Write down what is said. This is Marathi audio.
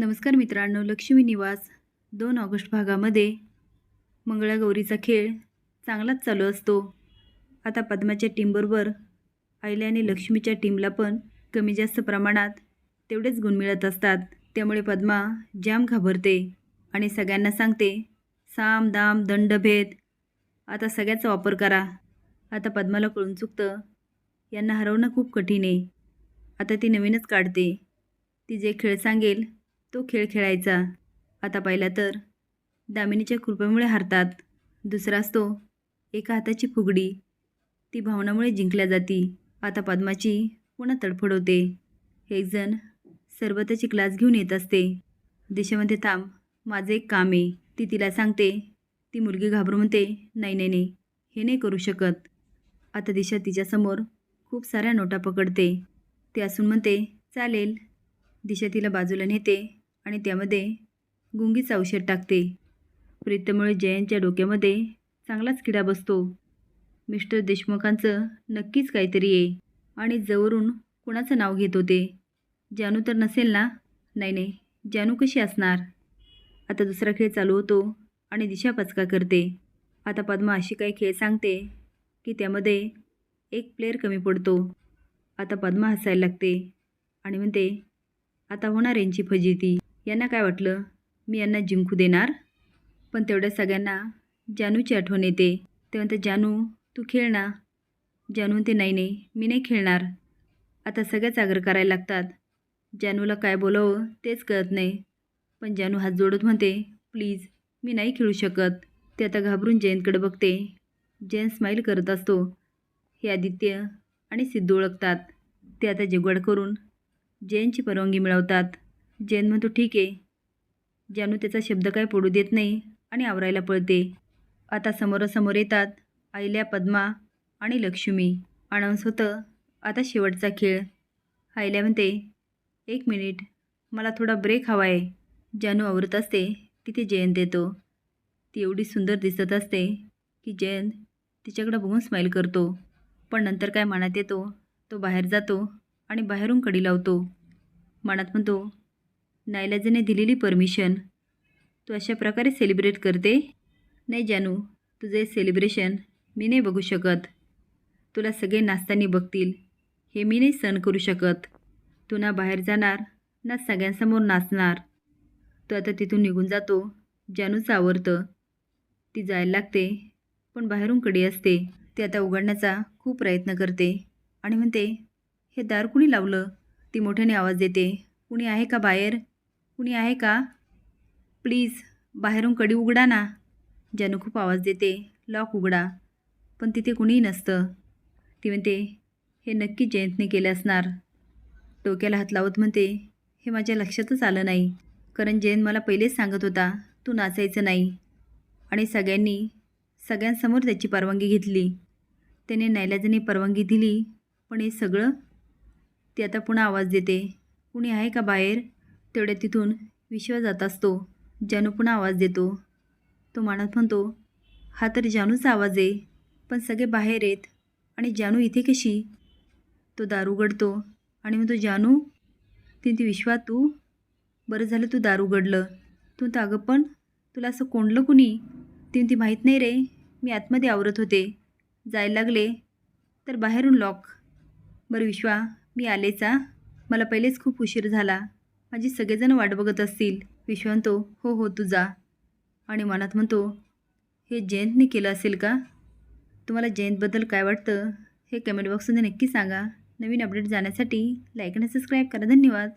नमस्कार मित्रांनो लक्ष्मी निवास. दोन ऑगस्ट भागामध्ये मंगळागौरीचा खेळ चांगलाच चालू असतो. आता पद्माच्या टीमबरोबर आयल्या आणि लक्ष्मीच्या टीमला पण कमी जास्त प्रमाणात तेवढेच गुण मिळत असतात. त्यामुळे पद्मा जाम घाबरते आणि सगळ्यांना सांगते साम दाम दंडभेद आता सगळ्याचा वापर करा. आता पद्माला कळून चुकतं. यांना हरवणं खूप कठीण आहे. आता ती नवीनच काढते. ती जे खेळ सांगेल तो खेळ खेळायचा. आता पाहिला तर? दामिनीच्या कृपेमुळे हारतात. दुसरा असतो एका हाताची फुगडी. ती भावनामुळे जिंकल्या जाती. आता पद्माची पुन्हा तडफड होते. एक जण सरबताची क्लास घेऊन येत असते. दिशेमध्ये थांब माझं एक काम आहे. ती तिला सांगते. ती मुलगी घाबरून म्हणते नाही नाही नाही. हे नाही करू शकत. आता दिशा तिच्यासमोर खूप साऱ्या नोटा पकडते. ती असून म्हणते चालेल. दिशा तिला बाजूला नेते. आणि त्यामध्ये गुंगीचं औषध टाकते. प्रीतमुळे जयंतच्या डोक्यामध्ये चांगलाच किडा बसतो. मिस्टर देशमुखांचं नक्कीच काहीतरी आहे. आणि जवळून कुणाचं नाव घेत होते? जानू तर नसेल ना? नाही नाही. जानू कशी असणार? आता दुसरा खेळ चालू होतो आणि दिशा पचका करते. आता पद्मा अशी काही खेळ सांगते की त्यामध्ये एक प्लेअर कमी पडतो. आता पद्मा हसायला लागते आणि म्हणते आता होणार यांची फजिती. यांना काय वाटलं? मी यांना जिंकू देणार? पण तेवढ्या सगळ्यांना जानूची आठवण येते. ते तर जानू तू खेळ ना. जानू ते नाही नाही मी नाही खेळणार. आता सगळ्याच आग्रह करायला लागतात. जानूला काय बोलावं तेच कळत नाही. पण जानू हात जोडत म्हणते प्लीज मी नाही खेळू शकत. ते आता घाबरून जयंतकडे बघते. जयंत स्माईल करत असतो. हे आदित्य आणि सिद्धू ओळखतात. ते आता जुगाड करून जयंतची परवानगी मिळवतात. जैन म्हणतो ठीक आहे. जानू त्याचा शब्द काय पडू देत नाही आणि आवरायला पळते. आता समोरासमोर येतात आईल्या पद्मा आणि लक्ष्मी. अनाऊन्स होतं आता शेवटचा खेळ. आईल्या म्हणते एक मिनिट मला थोडा ब्रेक हवा आहे. जानू आवरत असते तिथे जयंत येतो ती एवढी सुंदर दिसत असते की जयंत तिच्याकडं बघून स्माईल करतो. पण नंतर काय मनात येतो तो बाहेर जातो आणि बाहेरून कडी लावतो. मनात म्हणतो नाईलाजाने दिलेली परमिशन. तू अशा प्रकारे सेलिब्रेट करते? नाही जानू तुझे सेलिब्रेशन मी नाही बघू शकत. तुला सगळे नाचताना बघतील. हे मी नाही सहन करू शकत. तू ना बाहेर जाणार ना सगळ्यांसमोर नाचणार. तो आता तिथून निघून जातो. जानूचं आवडतं ती जायला लागते पण बाहेरून कडी असते. ती आता उघडण्याचा खूप प्रयत्न करते. आणि म्हणते हे दार कुणी लावलं? ती मोठ्याने आवाज देते कुणी आहे का बाहेर? कुणी आहे का? प्लीज बाहेरून कडी उघडा ना. ज्यानं खूप आवाज देते लॉक उघडा. पण तिथे कुणीही नसतं. ती म्हणते हे नक्की जयंतने केले असणार. डोक्याला हात लावत म्हणते हे माझ्या लक्षातच आलं नाही. कारण जयंत मला पहिलेच सांगत होता तू नाचायचं नाही. आणि सगळ्यांनी सगळ्यांसमोर त्याची परवानगी घेतली. त्याने नाईलाजाने परवानगी दिली पण हे सगळं? ती आता पुन्हा आवाज देते कुणी आहे का बाहेर? तेवढ्या तिथून विश्व जात असतो. जानू पुन्हा आवाज देतो. तो म्हणत म्हणतो हा तर जानूचा आवाज आहे पण सगळे बाहेर आहेत आणि जानू इथे कशी? तो दारू उघडतो आणि मग तो जानू ती ती विश्वा तू? बरं झालं तू दारू उघडलं. तू तर अगं पण तुला असं कोंडलं कुणी? ती ती माहीत नाही रे. मी आतमध्ये आवरत होते. जायला लागले तर बाहेरून लॉक बरं विश्वा मी आलेचा मला पहिलेच खूप उशीर झाला. माझी सगळेजण वाट बघत असतील. विश्वांतो हो, हो हो तू जा. आणि मनात म्हणतो हे जयंतने केलं असेल का? तुम्हाला जयंतबद्दल काय वाटतं? हे कमेंट बॉक्समध्ये नक्की सांगा. नवीन अपडेट जाण्यासाठी लाईक आणि सबस्क्राईब करा. धन्यवाद.